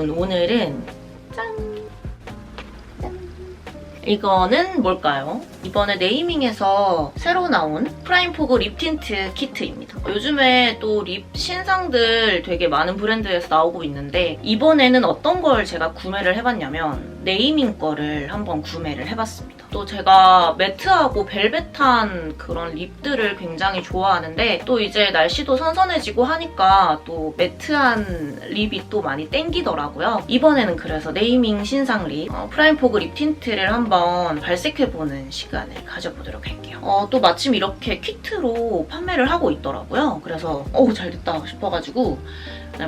여러분 오늘은 짠! 이거는 뭘까요? 이번에 네이밍에서 새로 나온 프라임포그 립 틴트 키트입니다. 요즘에 또 립 신상들 되게 많은 브랜드에서 나오고 있는데 이번에는 어떤 걸 제가 구매를 해봤냐면 네이밍 거를 한번 구매를 해봤습니다. 또 제가 매트하고 벨벳한 그런 립들을 굉장히 좋아하는데 또 이제 날씨도 선선해지고 하니까 또 매트한 립이 또 많이 땡기더라고요. 이번에는 그래서 네이밍 신상 립 어, 프라임포그 립 틴트를 한번 발색해보는 시간 을 가져보도록 할게요. 어, 또 마침 이렇게 키트로 판매를 하고 있더라고요. 그래서 어우 잘 됐다 싶어가지고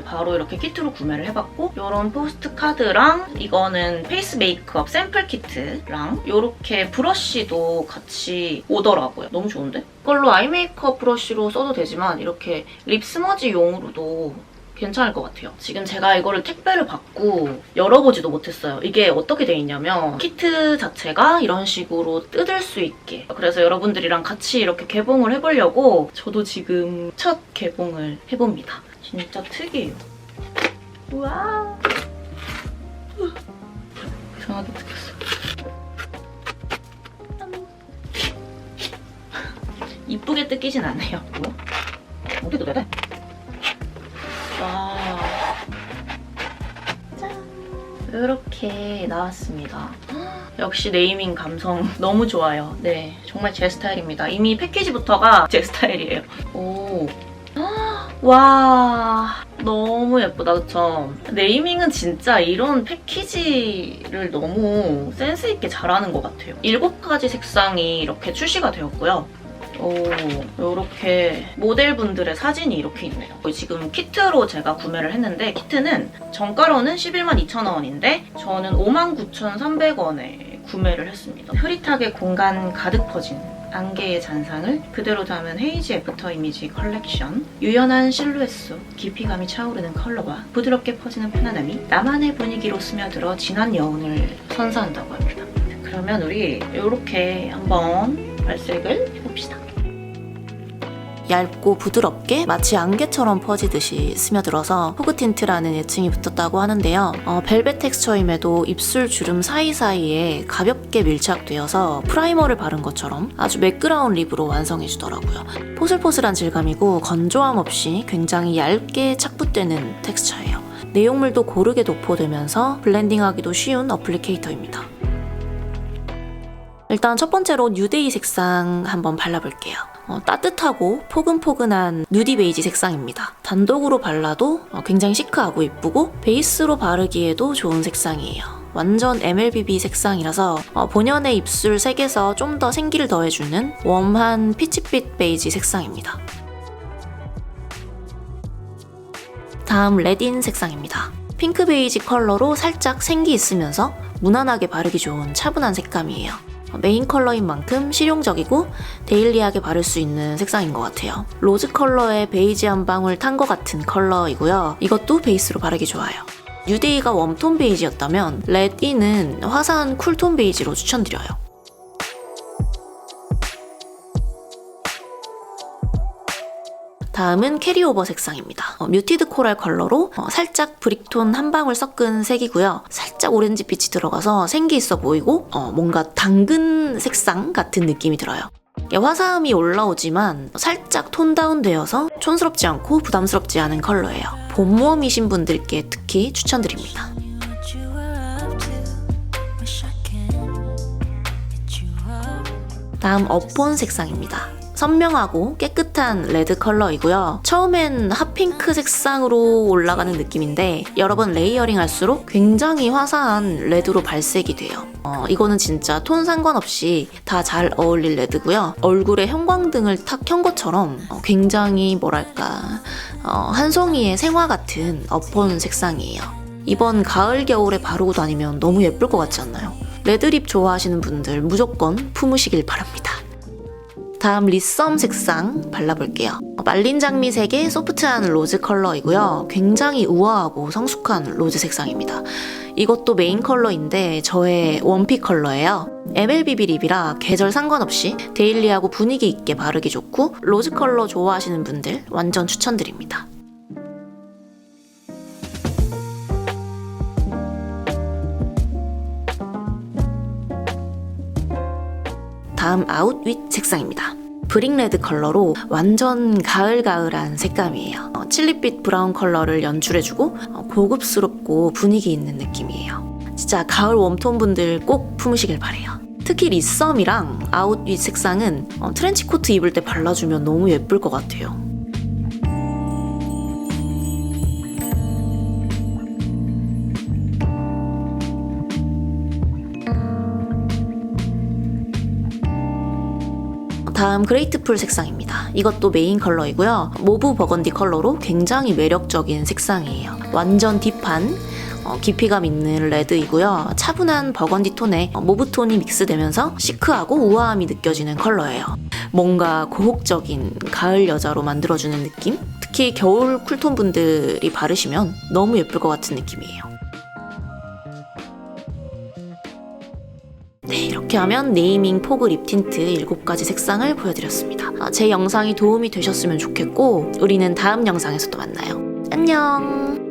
바로 이렇게 키트로 구매를 해봤고 이런 포스트 카드랑 이거는 페이스 메이크업 샘플 키트랑 이렇게 브러쉬도 같이 오더라고요. 너무 좋은데? 이걸로 아이 메이크업 브러쉬로 써도 되지만 이렇게 립 스머지용으로도 괜찮을 것 같아요. 지금 제가 이거를 택배를 받고 열어보지도 못했어요. 이게 어떻게 돼 있냐면 키트 자체가 이런 식으로 뜯을 수 있게 그래서 여러분들이랑 같이 이렇게 개봉을 해보려고 저도 지금 첫 개봉을 해봅니다. 진짜 특이해요. 우와 이상하게 뜯겼어. 이쁘게 뜯기진 않아요. 뭐야? 어디도 돼? 와. 이렇게 나왔습니다. 역시 네이밍 감성 너무 좋아요. 네, 정말 제 스타일입니다. 이미 패키지부터가 제 스타일이에요. 오. 와, 너무 예쁘다, 그쵸? 네이밍은 진짜 이런 패키지를 너무 센스있게 잘하는 것 같아요. 일곱 가지 색상이 이렇게 출시가 되었고요. 오, 이렇게 모델분들의 사진이 이렇게 있네요. 지금 키트로 제가 구매를 했는데 키트는 정가로는 11만 2천 원인데 저는 5만 9,300원에 구매를 했습니다. 흐릿하게 공간 가득 퍼진 안개의 잔상을 그대로 담은 헤이지 애프터 이미지 컬렉션 유연한 실루엣 깊이감이 차오르는 컬러와 부드럽게 퍼지는 편안함이 나만의 분위기로 스며들어 진한 여운을 선사한다고 합니다. 그러면 우리 이렇게 한번 발색을 해봅시다. 얇고 부드럽게 마치 안개처럼 퍼지듯이 스며들어서 호그 틴트라는 애칭이 붙었다고 하는데요. 어, 벨벳 텍스처임에도 입술 주름 사이사이에 가볍게 밀착되어서 프라이머를 바른 것처럼 아주 매끄러운 립으로 완성해주더라고요. 포슬포슬한 질감이고 건조함 없이 굉장히 얇게 착붙되는 텍스처예요. 내용물도 고르게 도포되면서 블렌딩하기도 쉬운 어플리케이터입니다. 일단 첫 번째로 뉴데이 색상 한번 발라볼게요. 어, 따뜻하고 포근포근한 누디 베이지 색상입니다. 단독으로 발라도 어, 굉장히 시크하고 예쁘고 베이스로 바르기에도 좋은 색상이에요. 완전 MLBB 색상이라서 어, 본연의 입술 색에서 좀 더 생기를 더해주는 웜한 피치빛 베이지 색상입니다. 다음 레딘 색상입니다. 핑크 베이지 컬러로 살짝 생기 있으면서 무난하게 바르기 좋은 차분한 색감이에요. 메인 컬러인 만큼 실용적이고 데일리하게 바를 수 있는 색상인 것 같아요. 로즈 컬러에 베이지 한 방울 탄 것 같은 컬러이고요. 이것도 베이스로 바르기 좋아요. 뉴데이가 웜톤 베이지였다면 레디는 화사한 쿨톤 베이지로 추천드려요. 다음은 캐리오버 색상입니다. 어, 뮤티드 코랄 컬러로 어, 살짝 브릭톤 한 방울 섞은 색이고요. 살짝 오렌지 빛이 들어가서 생기 있어 보이고 어, 뭔가 당근 색상 같은 느낌이 들어요. 이게 화사함이 올라오지만 살짝 톤 다운되어서 촌스럽지 않고 부담스럽지 않은 컬러예요. 봄웜이신 분들께 특히 추천드립니다. 다음 업본 색상입니다. 선명하고 깨끗한 레드 컬러이고요. 처음엔 핫핑크 색상으로 올라가는 느낌인데 여러 번 레이어링 할수록 굉장히 화사한 레드로 발색이 돼요. 어, 이거는 진짜 톤 상관없이 다 잘 어울릴 레드고요. 얼굴에 형광등을 탁 켠 것처럼 어, 굉장히 뭐랄까 어, 한 송이의 생화 같은 업본 색상이에요. 이번 가을 겨울에 바르고 다니면 너무 예쁠 것 같지 않나요? 레드립 좋아하시는 분들 무조건 품으시길 바랍니다. 다음 립썸 색상 발라볼게요. 말린 장미색의 소프트한 로즈 컬러이고요. 굉장히 우아하고 성숙한 로즈 색상입니다. 이것도 메인 컬러인데 저의 원픽 컬러예요. MLBB 립이라 계절 상관없이 데일리하고 분위기 있게 바르기 좋고 로즈 컬러 좋아하시는 분들 완전 추천드립니다. 다음 아웃 윗 색상입니다. 브릭 레드 컬러로 완전 가을가을한 색감이에요. 어, 칠리빛 브라운 컬러를 연출해주고 어, 고급스럽고 분위기 있는 느낌이에요. 진짜 가을 웜톤 분들 꼭 품으시길 바래요. 특히 리썸이랑 아웃 윗 색상은 어, 트렌치 코트 입을 때 발라주면 너무 예쁠 것 같아요. 다음 그레이트풀 색상입니다. 이것도 메인 컬러이고요. 모브 버건디 컬러로 굉장히 매력적인 색상이에요. 완전 딥한 어, 깊이감 있는 레드이고요. 차분한 버건디 톤에 어, 모브 톤이 믹스되면서 시크하고 우아함이 느껴지는 컬러예요. 뭔가 고혹적인 가을 여자로 만들어주는 느낌? 특히 겨울 쿨톤 분들이 바르시면 너무 예쁠 것 같은 느낌이에요. 네, 이렇게 하면 네이밍 포그 립 틴트 7가지 색상을 보여드렸습니다. 아, 제 영상이 도움이 되셨으면 좋겠고, 우리는 다음 영상에서 또 만나요. 안녕!